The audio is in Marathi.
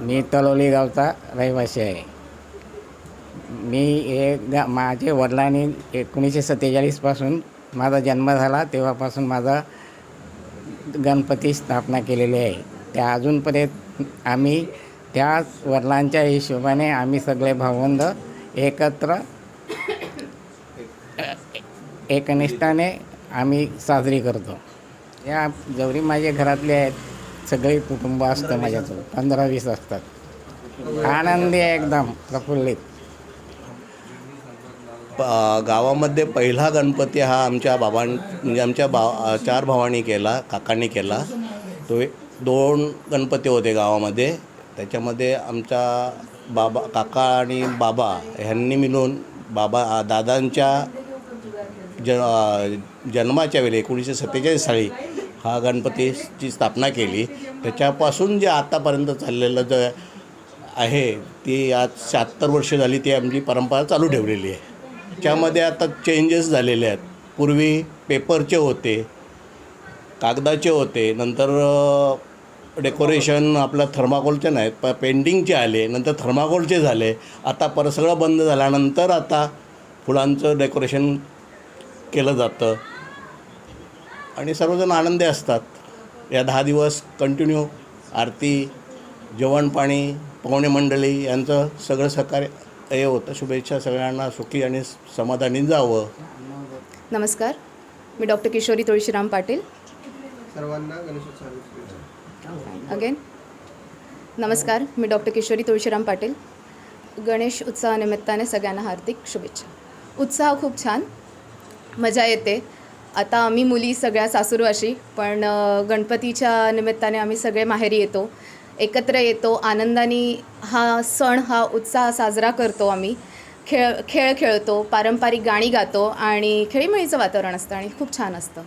मी तलोली गावचा रहिवासी आहे. मी हे गा माझे वडिलांनी एकोणीसशे सत्तेचाळीसपासून माझा जन्म झाला तेव्हापासून माझा गणपती स्थापना केलेली आहे. त्या अजूनपर्यंत आम्ही त्याच वडिलांच्या हिशोबाने आम्ही सगळे भावंड एकत्र एकनिष्ठाने आम्ही साजरी करतो. या जवळी माझ्या घरातले आहेत सगळे कुटुंब असतं माझ्याचं पंधरा वीस असतात. आनंदी एकदम प्रफुल्लित. प- गावामध्ये पहिला गणपती हा आमच्या बाबां म्हणजे आमच्या बा चार भावांनी केला काकांनी केला. तो दोन गणपती होते गावामध्ये. त्याच्यामध्ये आमचा बाबा काका आणि बाबा ह्यांनी मिळून बाबा दादांच्या ज जन्माच्या वेळी एकोणीसशे सत्तेचाळीस साली हा गणपतीची स्थापना केली. त्याच्यापासून जे आतापर्यंत चाललेलं जे आहे ती आज शहात्तर वर्ष झाली ती आमची परंपरा चालू ठेवलेली आहे. त्यामध्ये आता चेंजेस झालेले आहेत. पूर्वी पेपरचे होते कागदाचे होते नंतर डेकोरेशन आपलं थर्माकोलचे नाहीत प पेंटिंगचे आले नंतर थर्माकोलचे झाले. आता परत सगळं बंद झाल्यानंतर आता फुलांचं डेकोरेशन केलं जातं. आणि सर्वजण आनंदी असतात. या दहा दिवस कंटिन्यू आरती जेवण पाणी पाहुणे मंडळी यांचं सगळं सहकार्य हे होतं. शुभेच्छा सगळ्यांना सुखी आणि समाधानी जावं. नमस्कार. मी डॉक्टर किशोरी तुळशीराम पाटील. सर्वांना गणेशोत्सवाच्या शुभेच्छा. अगेन नमस्कार. मी डॉक्टर किशोरी तुळशीराम पाटील. गणेश उत्सवानिमित्ताने सगळ्यांना हार्दिक शुभेच्छा. उत्साह खूप छान. मजा येते. आता आम्ही मुली सगळ्या सासूरवाशी पण गणपतीच्या निमित्ताने आम्ही सगळे माहेरी येतो. एकत्र येतो. आनंदाने हा सण हा उत्साह साजरा करतो आम्ही. खेळ खेळ खेळतो पारंपरिक गाणी गातो आणि खेळीमेळीचं वातावरण असतं आणि खूप छान असतं.